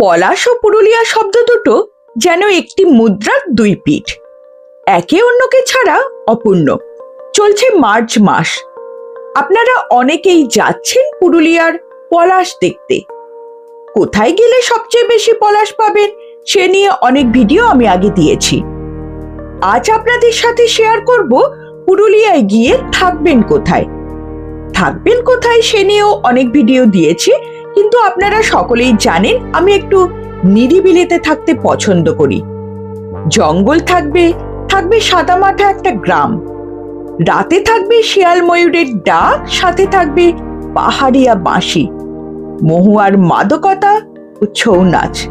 পলাশ ও পুরুলিয়া শব্দ দুটো যেন একটি মুদ্রার দুই পিঠ। একে অন্যকে ছাড়া অপূর্ণ। চলছে মার্চ মাস। আপনারা অনেকেই যাচ্ছেন পুরুলিয়ার পলাশ দেখতে। কোথায় গেলে সবচেয়ে বেশি পলাশ পাবেন সে নিয়ে অনেক ভিডিও আমি আগে দিয়েছি। আজ আপনাদের সাথে শেয়ার করব পুরুলিয়ায় গিয়ে থাকবেন কোথায়। থাকবেন কোথায় সে নিয়েও অনেক ভিডিও দিয়েছি। কিন্তু আপনারা সকলেই জানেন, আমি একটু নিরিবিলিতে থাকতে পছন্দ করি। জঙ্গল থাকবে থাকবে সাদা সাদামাঠা একটা গ্রাম। রাতে থাকবে শিয়াল ময়ূরের ডাক, সাথে থাকবে পাহাড়িয়া বাঁশি। মহুয়ার মাদকতা ও ছৌ নাচ।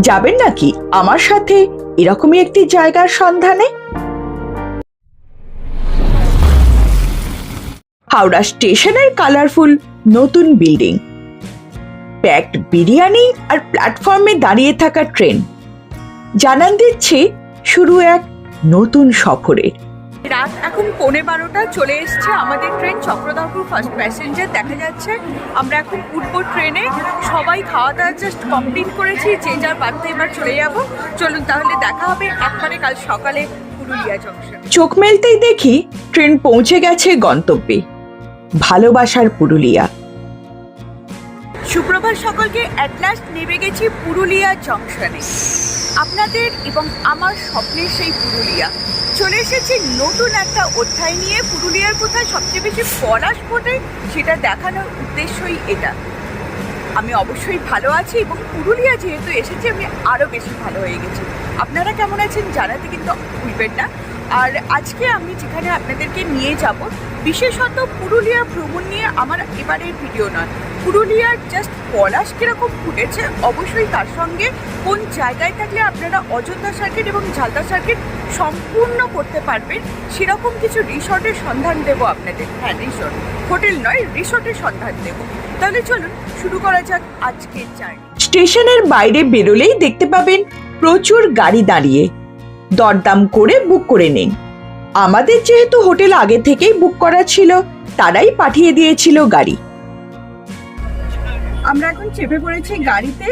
যাবেন নাকি আমার সাথে এরকমই একটি জায়গার সন্ধানে? হাওড়া স্টেশনের কালারফুল নতুন বিল্ডিং। প্যাকড বিরিয়ানি আর প্ল্যাটফর্মে দাঁড়িয়ে থাকা ট্রেন জানান দিচ্ছে শুরু এক নতুন সফরের রাত এখন পৌনে বারোটা চলে এসছে আমাদের ট্রেন চক্রধরপুর ফার্স্ট প্যাসেঞ্জার দেখা যাচ্ছে। আমরা এখন উঠবো ট্রেনে সবাই খাওয়া দাওয়া জাস্ট কমপ্লিট করেছি যে যার বাড়িতে এবার চলে যাব। চলুন তাহলে দেখা হবে একবারে কাল সকালে পুরুলিয়া জংশন চোখ মেলতেই দেখি ট্রেন পৌঁছে গেছে গন্তব্যে। ভালোবাসার পুরুলিয়া। সুপ্রভাত সকলকে অ্যাট লাস্ট নেমে গেছি পুরুলিয়া জংশনে আপনাদের এবং আমার স্বপ্নের সেই পুরুলিয়া। চলে এসেছি নতুন একটা অধ্যায় নিয়ে। পুরুলিয়ার কোথায় সবচেয়ে বেশি পলাশ ফোটে সেটা দেখানোর উদ্দেশ্যই এটা। আমি অবশ্যই ভালো আছি এবং পুরুলিয়া যেহেতু এসেছি, আমি আরও বেশি ভালো হয়ে গেছি। আপনারা কেমন আছেন জানাতে কিন্তু ভুলবেন না। আর আজকে আমি যেখানে আপনাদেরকে নিয়ে যাব বিশেষত পুরুলিয়া ভ্রমণ নিয়ে আমার এবারের ভিডিও নয়। পুরুলিয়ার জাস্ট পলাশ কীরকম ফুটেছে, অবশ্যই তার সঙ্গে কোন জায়গায় থাকলে আপনারা অযোধ্যা সার্কিট এবং ঝালদা সার্কিট সম্পূর্ণ করতে পারবেন, সেরকম কিছু রিসর্টের সন্ধান দেবো আপনাদের। হ্যাঁ রিসর্ট হোটেল নয়, রিসর্টের সন্ধান দেবো। তাহলে চলুন, শুরু করা যাক আজকের জার্নি স্টেশনের বাইরে বেরোলেই দেখতে পাবেন প্রচুর গাড়ি দাঁড়িয়ে। দরদাম করে বুক করে নিন। আমাদের যেহেতু হোটেল আগে থেকেই বুক করা ছিল তারাই পাঠিয়ে দিয়েছিল গাড়ি। আমরা এখন চেপে পড়েছি গাড়িতে।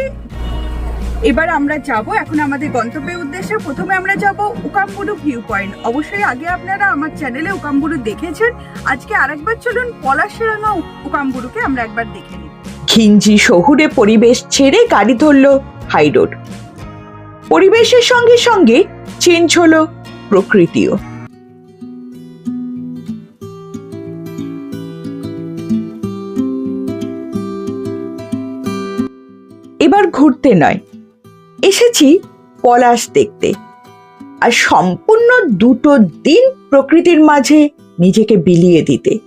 এবার আমরা যাব এখন আমাদের গন্তব্যের উদ্দেশ্যে। প্রথমে আমরা যাব উকামবুরু ভিউ পয়েন্ট অবশ্যই আগে আপনারা আমার চ্যানেলে উকামবুরু দেখেছেন। আজকে আরেকবার চলুন পলাশিরাঙ্গা উকামবুরুকে আমরা একবার দেখে নিই। ঘিঞ্জি শহুরে পরিবেশ ছেড়ে গাড়ি ধরল হাই রোড। পরিবেশের সঙ্গে সঙ্গে চেঞ্জ হলো প্রকৃতিও। এবার ঘুরতে নয়। এসেছি পলাশ দেখতে। আর সম্পূর্ণ দুটো দিন প্রকৃতির মাঝে নিজেকে বিলিয়ে দিতে।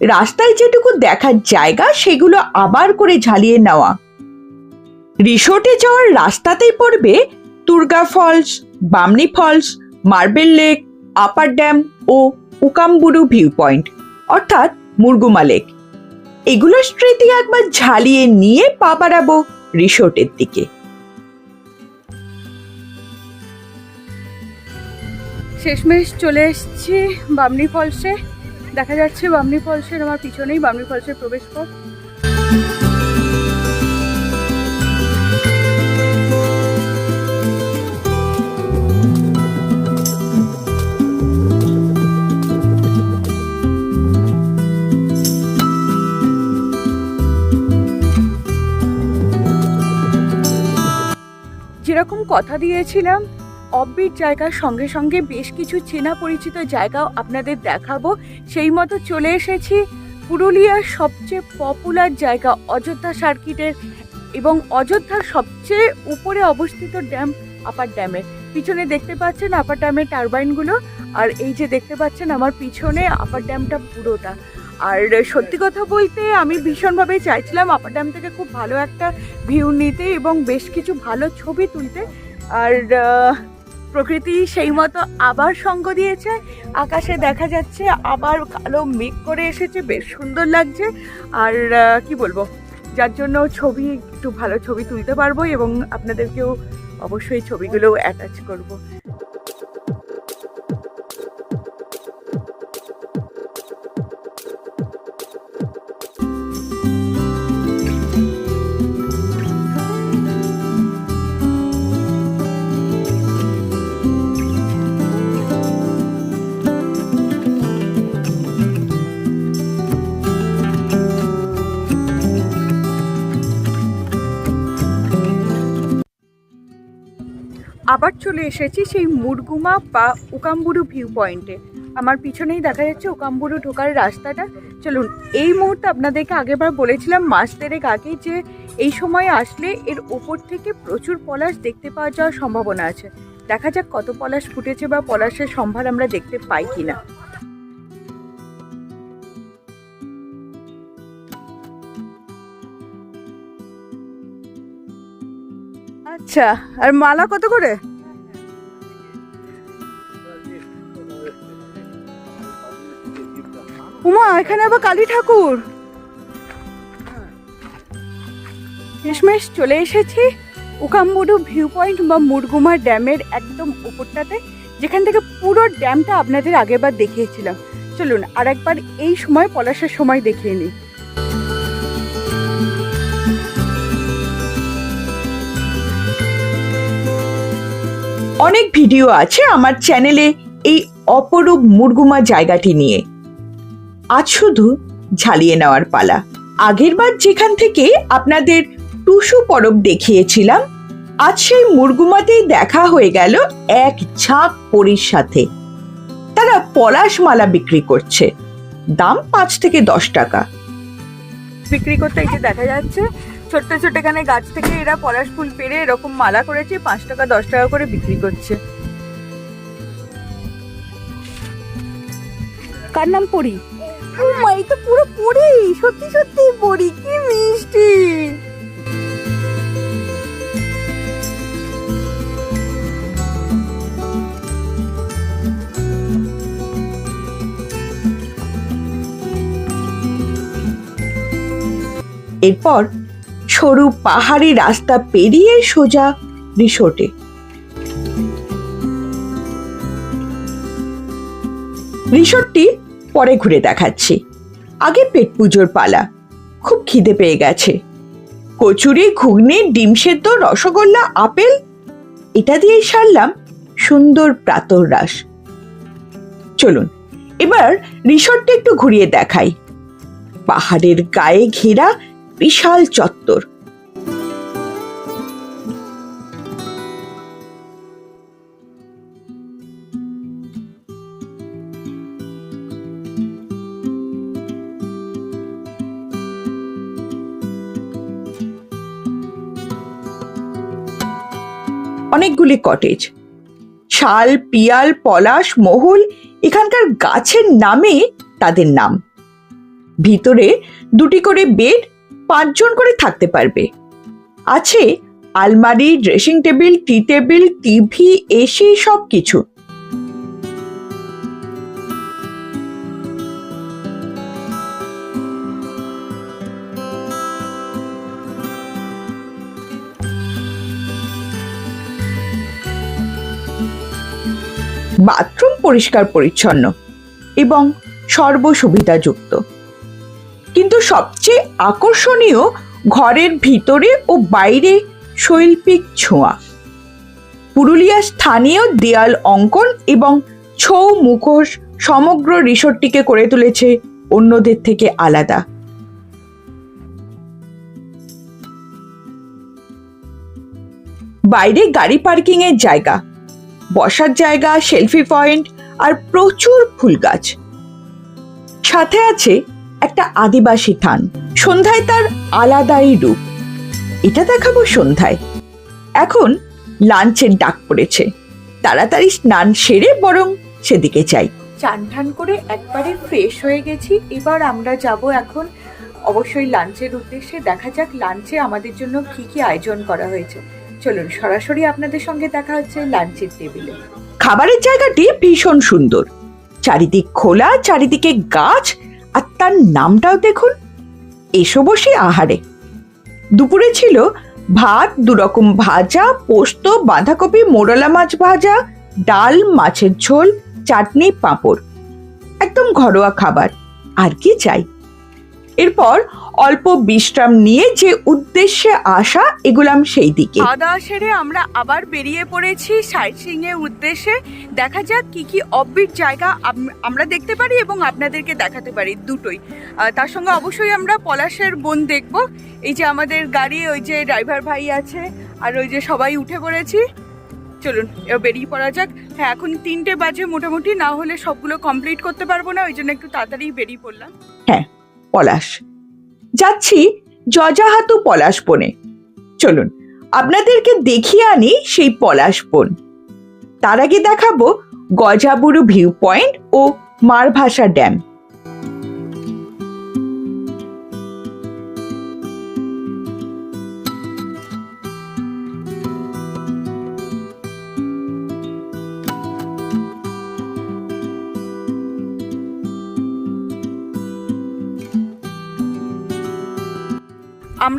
রাস্তায় যেটুকু দেখার জায়গা, সেগুলো আবার করে ঝালিয়ে নেওয়া। রিসোর্টে যাওয়ার রাস্তাতেই পড়বে Turga falls, Bamni falls, marble lake, upper dam ও উকামবুরু ভিউ পয়েন্ট অর্থাৎ মুরগুমা লেক। এগুলো স্মৃতি একবার ঝালিয়ে নিয়ে পা বাড়াবো রিসোর্টের দিকে। শেষমেশ চলে এসছি বামনি ফলসে দেখা যাচ্ছে বামনি ফলসের আমার পিছনেই বামনি ফলসের প্রবেশ পথ। কথা দিয়েছিলাম। অব্বির জায়গার সঙ্গে সঙ্গে বেশ কিছু চেনা পরিচিত জায়গাও আপনাদের দেখাবো। সেই মতো চলে এসেছি। পুরুলিয়ার সবচেয়ে পপুলার জায়গা অযোধ্যা সার্কিটের এবং অযোধ্যার সবচেয়ে উপরে অবস্থিত ড্যাম, আপার ড্যামের পিছনে দেখতে পাচ্ছেন আপার ড্যামের টারবাইনগুলো। আর এই যে দেখতে পাচ্ছেন আমার পিছনে আপার ড্যামটা পুরোটা। আর সত্যি কথা বলতে আমি ভীষণভাবে চাইছিলাম আপার ড্যাম থেকে খুব ভালো একটা ভিউ নিতে এবং বেশ কিছু ভালো ছবি তুলতে। আর প্রকৃতি সেই মতো আবার সঙ্গ দিয়েছে। আকাশে দেখা যাচ্ছে আবার কালো মেঘ করে এসেছে, বেশ সুন্দর লাগছে। আর কি বলব, যার জন্য ছবি, একটু ভালো ছবি তুলতে পারব এবং আপনাদেরকেও অবশ্যই ছবিগুলো অ্যাটাচ করব। চলে এসেছি সেই মুরগুমা বা উকাম্বুরু ভিউ পয়েন্টে আমার পিছনেই দেখা যাচ্ছে উকাম্বুরু ঢোকার রাস্তাটা। চলুন, এই মুহূর্তে আপনাদেরকে আগেবার বলেছিলাম মাস দেড়েক আগে যে এই সময় আসলে এর ওপর থেকে প্রচুর পলাশ দেখতে পাওয়া যাওয়ার সম্ভাবনা আছে। দেখা যাক কত পলাশ ফুটেছে বা পলাশের সম্ভার আমরা দেখতে পাই কিনা আচ্ছা আর মালা কত করে? এখানে আবার কালী ঠাকুর। শেষমেশ চলে এসেছি উকাম্বুডু ভিউ পয়েন্ট বা মুরগুমা ড্যামের একদম উপরটাতে, যেখান থেকে পুরো ড্যামটা আপনাদের আগেবার দেখিয়েছিলাম। চলুন আর একবার এই সময় পলাশের সময় দেখিয়ে নিই। অনেক ভিডিও আছে আমার চ্যানেলে এই অপরূপ মুরগুমা জায়গাটি নিয়ে। আজ শুধু ঝালিয়ে নেওয়ার পালা। আগেরবার যেখান থেকে আপনাদের টুসু পরব দেখিয়েছিলাম আজ সেই মুরগুমাতেই দেখা হয়ে গেল এক ঝাঁক পরির সাথে। তারা পলাশ মালা বিক্রি করছে। দাম পাঁচ থেকে দশ টাকা। বিক্রি করতে এই যে দেখা যাচ্ছে ছোট্ট ছোট্ট এখানে গাছ থেকে এরা পলাশ ফুল পেরে এরকম মালা করেছে পাঁচ টাকা দশ টাকা করে বিক্রি করছে। কার নাম পড়ি পুরো সত্যি সত্যি পড়ি কি মিষ্টি। এরপর সরু পাহাড়ি রাস্তা পেরিয়ে সোজা রিসোর্টে। রিসোর্টটি পরে ঘুরে দেখাচ্ছি। আগে পেট পুজোর পালা। খুব খিদে পেয়ে গেছে। কচুরি, ঘুগনি, ডিম সেদ্ধ, রসগোল্লা, আপেল, এটা দিয়েই সারলাম সুন্দর প্রাতর প্রাতরাস চলুন, এবার রিসোর্টটা একটু ঘুরিয়ে দেখাই। পাহাড়ের গায়ে ঘেরা বিশাল চত্বর। অনেকগুলি কটেজ শাল, পিয়াল, পলাশ, মহুল এখানকার গাছের নামে তাদের নাম। ভিতরে দুটি করে বেড পাঁচজন করে থাকতে পারবে। আছে আলমারি dressing table tea table TV AC সব কিছু বাথরুম পরিষ্কার পরিচ্ছন্ন এবং সর্বসুবিধাযুক্ত। কিন্তু সবচেয়ে আকর্ষণীয় ঘরের ভিতরে ও বাইরে শৈল্পিক ছোঁয়া। পুরুলিয়ার স্থানীয় দেয়াল অঙ্কন এবং ছৌ মুখোশ সমগ্র রিসোর্টটিকে করে তুলেছে অন্যদের থেকে আলাদা। বাইরে গাড়ি পার্কিং এর জায়গা বসার জায়গা সেলফি পয়েন্ট আর প্রচুর ফুল গাছ। সাথে আছে একটা আদিবাসী থান। সন্ধ্যায় তার আলাদাই রূপ। এটা দেখাবো সন্ধ্যায়। এখন লাঞ্চের ডাক পড়েছে। তাড়াতাড়ি স্নান সেরে বরং সেদিকে চাই চান ঠান করে একবারে ফ্রেশ হয়ে গেছি। এবার আমরা যাব এখন অবশ্যই লাঞ্চের উদ্দেশ্যে। দেখা যাক লাঞ্চে আমাদের জন্য কি কি আয়োজন করা হয়েছে। চলুন, সরাসরি আপনাদের সঙ্গে দেখা হচ্ছে লাঞ্চের টেবিলে। খাবারের জায়গাটি ভীষণ সুন্দর। চারিদিক খোলা, চারিদিকে গাছ, আর তার নামটাও দেখুন, এসো বসে আহারে। দুপুরে ছিল ভাত, দুরকম ভাজা, পোস্ত, বাঁধাকপি, মোরলা মাছ ভাজা, ডাল, মাছের ঝোল, চাটনি, পাঁপড়। একদম ঘরোয়া খাবার, আর কি চাই? এরপর অল্প বিশ্রাম নিয়ে যে উদ্দেশ্যে আসা এগুলাম সেই দিকে। খাওয়া দাওয়া সেরে আমরা আবার বেরিয়ে পড়েছি সাইট সিং এর উদ্দেশ্যে। দেখা যাক কি কি অববিট জায়গা আম- আমরা দেখতে পারি এবং আপনাদেরকে দেখাতে পারি দুটোই। তার সঙ্গে অবশ্যই আমরা পলাশের বন দেখব। এই যে আমাদের গাড়ি ওই যে ড্রাইভার ভাই আছে আর ওই যে সবাই উঠে পড়েছি। চলুন এবার বেরিয়ে পড়া যাক। হ্যাঁ এখন তিনটে বাজে মোটামুটি না হলে সবগুলো কমপ্লিট করতে পারব না ওই জন্য একটু তাড়াতাড়ি বেরিয়ে পড়লাম। হ্যাঁ পলাশ। যাচ্ছি যজাহাতু পলাশ বনে। চলুন, আপনাদেরকে দেখিয়ে আনি সেই পলাশ বন। তার আগে দেখাবো গজাবুরু ভিউ পয়েন্ট ও মারভাষা ড্যাম।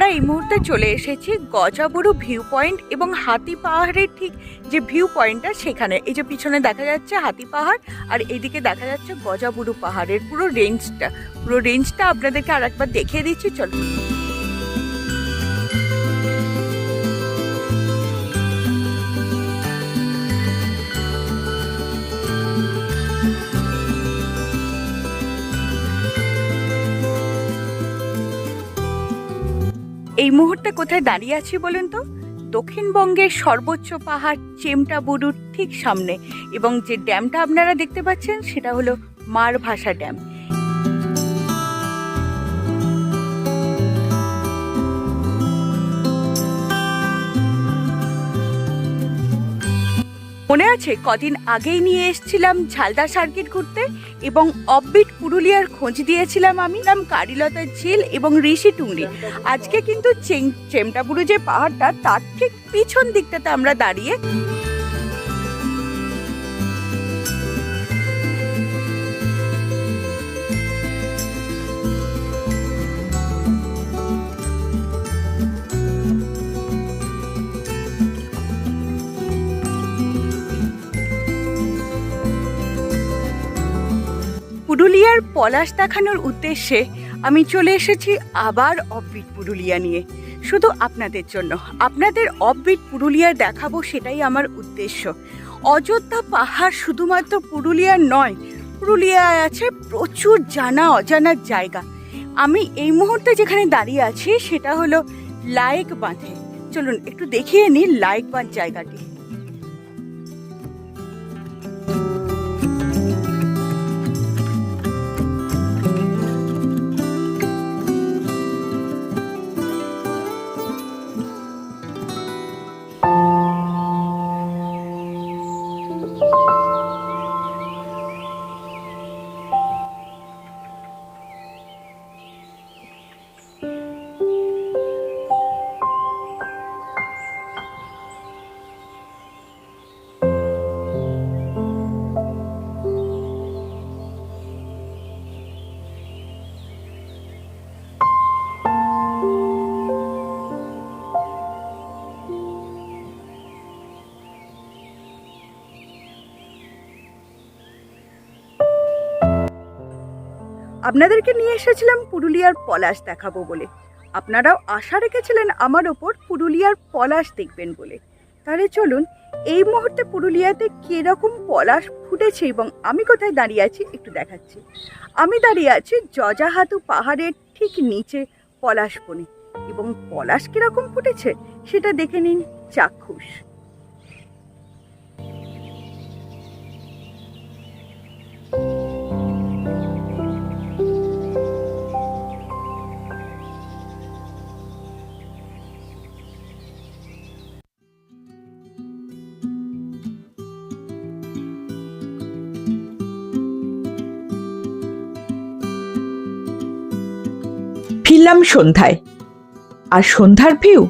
আমরা এই মুহূর্তে চলে এসেছি গজাবুরু ভিউ পয়েন্ট এবং হাতি পাহাড়ের ঠিক যে ভিউ পয়েন্টটা সেখানে। এই যে পিছনে দেখা যাচ্ছে হাতি পাহাড় আর এইদিকে দেখা যাচ্ছে গজাবুরু পাহাড়ের পুরো রেঞ্জটা পুরো রেঞ্জটা আপনাদেরকে আর একবার দেখিয়ে দিচ্ছি চলো মুহূর্তে কোথায় দাঁড়িয়ে আছি বলুন তো? দক্ষিণবঙ্গের সর্বোচ্চ পাহাড় চেমটা বুরুর ঠিক সামনে এবং যে ড্যামটা আপনারা দেখতে পাচ্ছেন সেটা হলো মার ভাষা ড্যাম। মনে আছে? কদিন আগেই নিয়ে এসেছিলাম ঝালদা সার্কিট ঘুরতে এবং অববিট পুরুলিয়ার খোঁজ দিয়েছিলাম আমি। নাম কারিলতার ঝিল এবং ঋষি টুংরি। আজকে কিন্তু চেমটাবুরু যে পাহাড়টা, তার ঠিক পিছন দিকটাতে আমরা দাঁড়িয়ে পুরুলিয়ার পলাশ দেখানোর উদ্দেশ্যে আমি চলে এসেছি আবার অববিট পুরুলিয়া নিয়ে। শুধু আপনাদের জন্য। আপনাদের অববিট পুরুলিয়া দেখাবো সেটাই আমার উদ্দেশ্য। অযোধ্যা পাহাড় শুধুমাত্র পুরুলিয়ার নয়, পুরুলিয়ায় আছে প্রচুর জানা অজানা জায়গা। আমি এই মুহূর্তে যেখানে দাঁড়িয়ে আছি সেটা হলো লায়েক বাঁধে চলুন, একটু দেখিয়ে নিই লায়েক বাঁধ জায়গাটি। আপনাদেরকে নিয়ে এসেছিলাম পুরুলিয়ার পলাশ দেখাবো বলে। আপনারাও আশা রেখেছিলেন আমার ওপর পুরুলিয়ার পলাশ দেখবেন বলে। তাহলে চলুন, এই মুহূর্তে পুরুলিয়াতে কীরকম পলাশ ফুটেছে এবং আমি কোথায় দাঁড়িয়ে আছি একটু দেখাচ্ছি। আমি দাঁড়িয়ে আছি জজাহাতু পাহাড়ের ঠিক নিচে পলাশ বনে। এবং পলাশ কীরকম ফুটেছে সেটা দেখে নিন চাক্ষুষ। ফিরলাম সন্ধ্যায়। আর সন্ধ্যার ভিউ?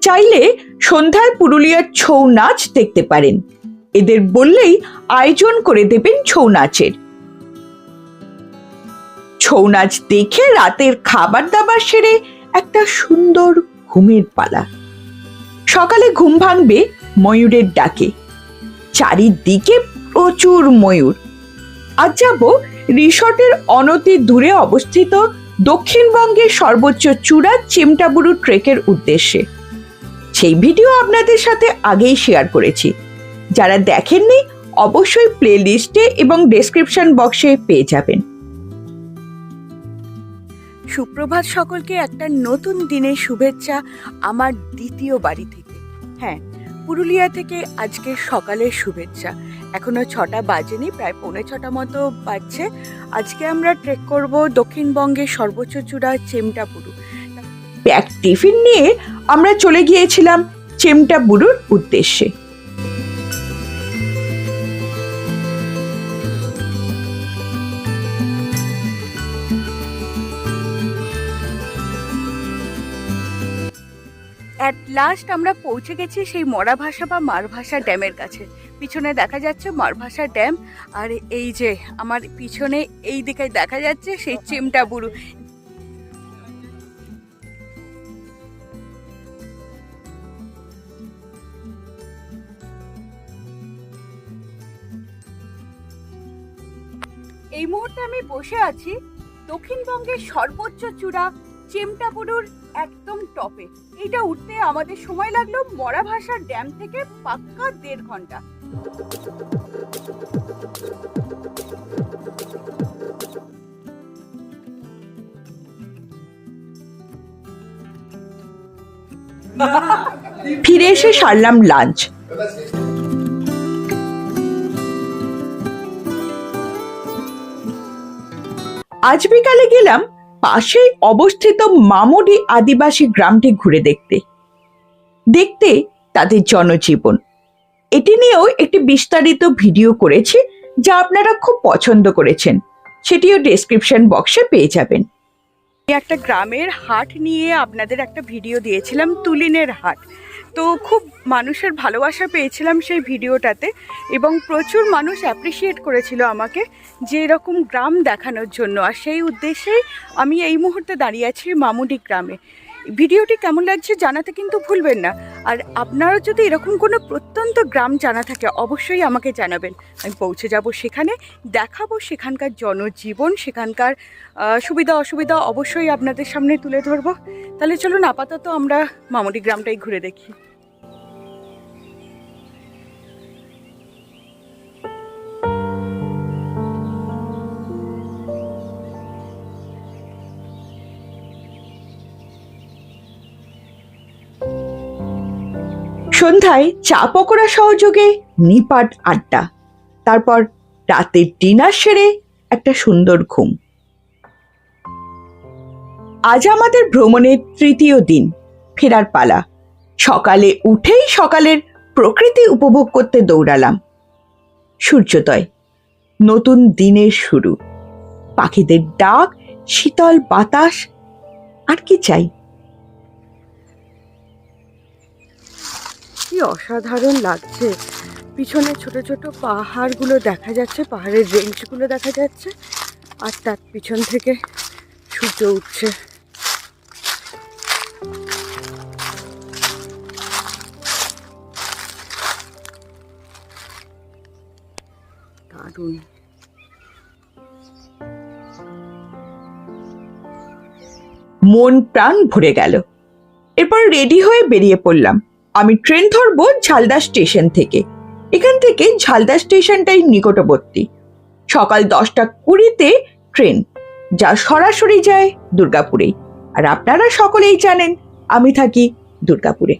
চাইলে সন্ধ্যায় পুরুলিয়ার ছৌ নাচ দেখতে পারেন। এদের বললেই আয়োজন করে দেবেন ছৌ নাচের। ছৌ নাচ দেখে রাতের খাবার দাবার সেরে একটা সুন্দর ঘুমের পালা। সকালে ঘুম ভাঙবে ময়ূরের ডাকে। চারিদিকে প্রচুর ময়ূর। আজ যাব রিসর্টের অনতি দূরে অবস্থিত দক্ষিণবঙ্গের সর্বোচ্চ চূড়া চিমটাবুরু ট্রেকের উদ্দেশ্যে। সেই ভিডিও আপনাদের সাথে আগেই শেয়ার করেছি। যারা দেখেননি, অবশ্যই প্লে লিস্টে এবং ডেসক্রিপশন বক্সে পেয়ে যাবেন। সুপ্রভাত সকলকে একটা নতুন দিনের শুভেচ্ছা আমার দ্বিতীয় বাড়ি থেকে। হ্যাঁ পুরুলিয়া থেকে আজকে সকালের শুভেচ্ছা। এখনও ছটা বাজেনি, প্রায় পৌনে ছটা মতো বাজছে। আজকে আমরা ট্রেক করব দক্ষিণবঙ্গের সর্বোচ্চ চূড়া চেমটাপুরু। ব্যাগ টিফিন নিয়ে আমরা চলে গিয়েছিলাম চেমটা বুড়োর উদ্দেশ্যে। অ্যাট লাস্ট আমরা পৌঁছে গেছি সেই মরা ভাষা বা মারভাষা ড্যামের কাছে। পিছনে দেখা যাচ্ছে মারভাষা ড্যাম, আর এই যে আমার পিছনে এই দিকে দেখা যাচ্ছে সেই চেমটা বুড়ু। এই মুহূর্তে আমি বসে আছি দক্ষিণবঙ্গের সর্বোচ্চ চূড়া চেমটাপুরুর একদম টপে। এইটা উঠতে আমাদের সময় লাগল মরা ভাষার ড্যাম থেকে পাক্কা দেড় ঘণ্টা। ফিরে এসে সারলাম লাঞ্চ আজ বিকালে গেলাম পাশেই অবস্থিত মামুডি আদিবাসী গ্রামটি ঘুরে দেখতে। দেখতে তাদের জনজীবন। এটি নিয়েও একটি বিস্তারিত ভিডিও করেছি, যা আপনারা খুব পছন্দ করেছেন। সেটিও ডেসক্রিপশন বক্সে পেয়ে যাবেন। একটা গ্রামের হাট নিয়ে আপনাদের একটা ভিডিও দিয়েছিলাম, তুলিনের হাট। তো খুব মানুষের ভালোবাসা পেয়েছিলাম সেই ভিডিওটাতে এবং প্রচুর মানুষ অ্যাপ্রিসিয়েট করেছিল আমাকে যে এরকম গ্রাম দেখানোর জন্য। আর সেই উদ্দেশ্যেই আমি এই মুহূর্তে দাঁড়িয়ে আছি মামুডি গ্রামে। ভিডিওটি কেমন লাগছে জানাতে কিন্তু ভুলবেন না। আর আপনারও যদি এরকম কোনো প্রত্যন্ত গ্রাম জানা থাকে, অবশ্যই আমাকে জানাবেন। আমি পৌঁছে যাব সেখানে, দেখাবো সেখানকার জনজীবন, সেখানকার সুবিধা, অসুবিধা অবশ্যই আপনাদের সামনে তুলে ধরবো। তাহলে চলুন, আপাতত আমরা মামুডি গ্রামটাই ঘুরে দেখি। সন্ধ্যায় চা পকোড়া সহযোগে নিপাট আড্ডা। তারপর রাতের ডিনার সেরে একটা সুন্দর ঘুম। আজ আমাদের ভ্রমণের তৃতীয় দিন, ফেরার পালা। সকালে উঠেই সকালের প্রকৃতি উপভোগ করতে দৌড়ালাম। সূর্যোদয়, নতুন দিনের শুরু। পাখিদের ডাক, শীতল বাতাস, আর কি চাই? কি অসাধারণ লাগছে। পিছনে ছোট ছোট পাহাড়গুলো দেখা যাচ্ছে, পাহাড়ের রেঞ্জগুলো দেখা যাচ্ছে, আর তার পিছন থেকে সূর্য উঠছে। দারুণ। মন প্রাণ ভরে গেল। এরপর রেডি হয়ে বেরিয়ে পড়লাম। আমি ট্রেন ধরবো ঝালদা স্টেশন থেকে। এখান থেকে ঝালদা স্টেশনটাই নিকটবর্তী। সকাল দশটা কুড়িতে ট্রেন, যা সরাসরি যায় দুর্গাপুরে। আর আপনারা সকলেই জানেন, আমি থাকি দুর্গাপুরে।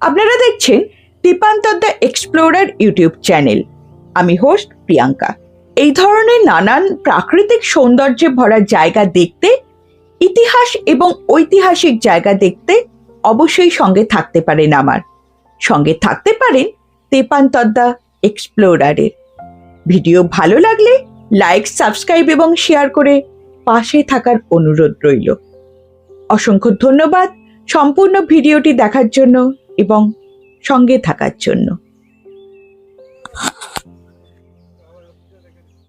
আপনারা দেখছেন Dipantar the explorer YouTube channel. আমি হোস্ট প্রিয়াঙ্কা। এই ধরনের নানান প্রাকৃতিক সৌন্দর্যে ভরা জায়গা দেখতে, ইতিহাস এবং ঐতিহাসিক জায়গা দেখতে অবশ্যই সঙ্গে থাকতে পারেন আমার। সঙ্গে থাকতে পারেন তেপান্তদ্দা এক্সপ্লোরারের। ভিডিও ভালো লাগলে লাইক, সাবস্ক্রাইব এবং শেয়ার করে পাশে থাকার অনুরোধ রইল। অসংখ্য ধন্যবাদ সম্পূর্ণ ভিডিওটি দেখার জন্য এবং সঙ্গে থাকার জন্য।